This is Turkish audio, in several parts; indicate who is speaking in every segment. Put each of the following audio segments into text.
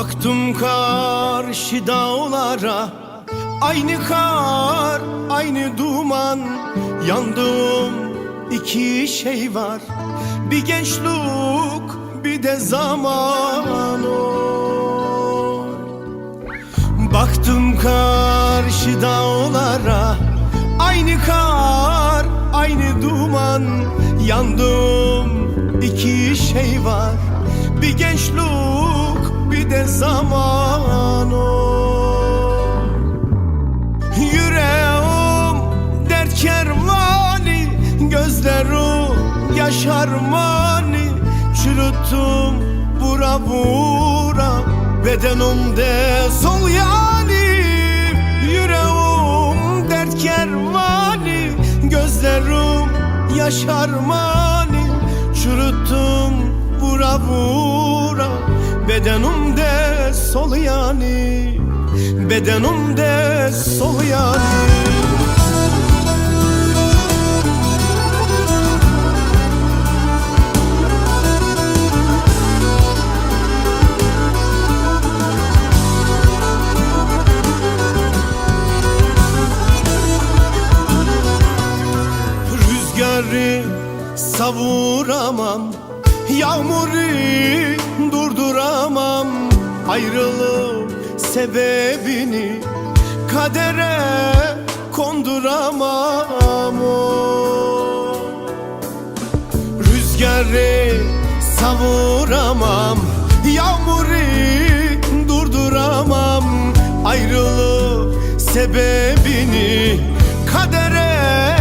Speaker 1: Baktım karşı dağlara Aynı kar, aynı duman Yandığım iki şey var Bir gençlik, bir de zaman oy. Baktım karşı dağlara Aynı kar, aynı duman Yandım iki şey var Bir gençlik, de zaman oy. Yüreğim dert kervani Gözlerim yaşarmani Çürüttüm bura bura Bedenimde sol yani. Yüreğim dert kervani Gözlerim yaşarmani Çürüttüm bura Bedenimde sol yani Bedenimde sol yani. Rüzgarı savuramam Yağmuru durduramam Ayrılık sebebini Kadere konduramam o. Rüzgarı savuramam Yağmuru durduramam Ayrılık sebebini Kadere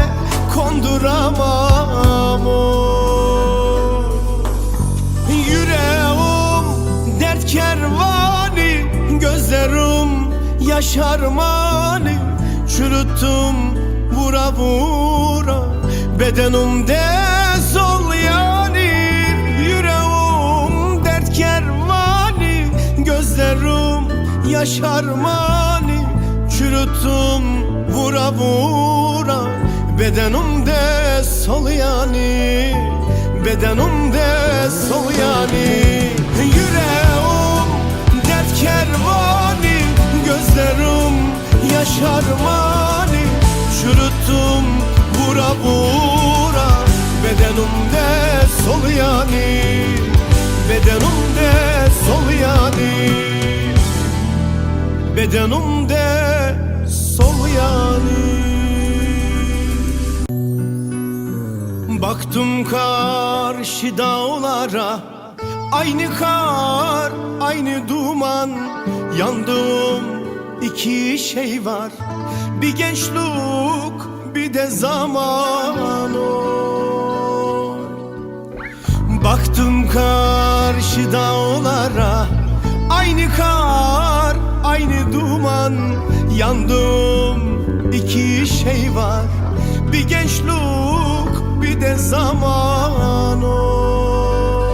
Speaker 1: konduramam yaşarmani Çürüttüm vura vura Bedenimde sol yani. Yüreğim dert kervani Gözlerim yaşarmani Çürüttüm vura vura Bedenimde sol yani. Bedenimde sol yani vura Bedenimde sol yani Bedenimde sol yani Bedenimde sol yani. Baktım karşı dağlara Aynı kar, aynı duman Yandığım iki şey var Bir gençlik, bir de zaman oy. Baktım karşı dağlara Aynı kar, aynı duman Yandım iki şey var Bir gençlik, bir de zaman oy.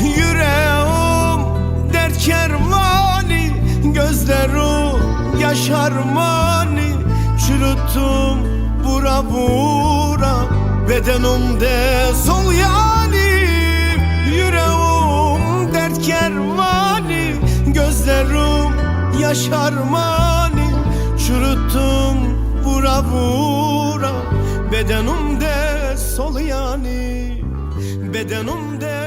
Speaker 1: Yüreğim dert kervani Gözlerim yaşarmani Çürüttüm bura bura Bedenimde sol yani Yüreğim dert kervani Gözlerim yaşarmani Çürüttüm vura vura Bedenimde sol yani Bedenimde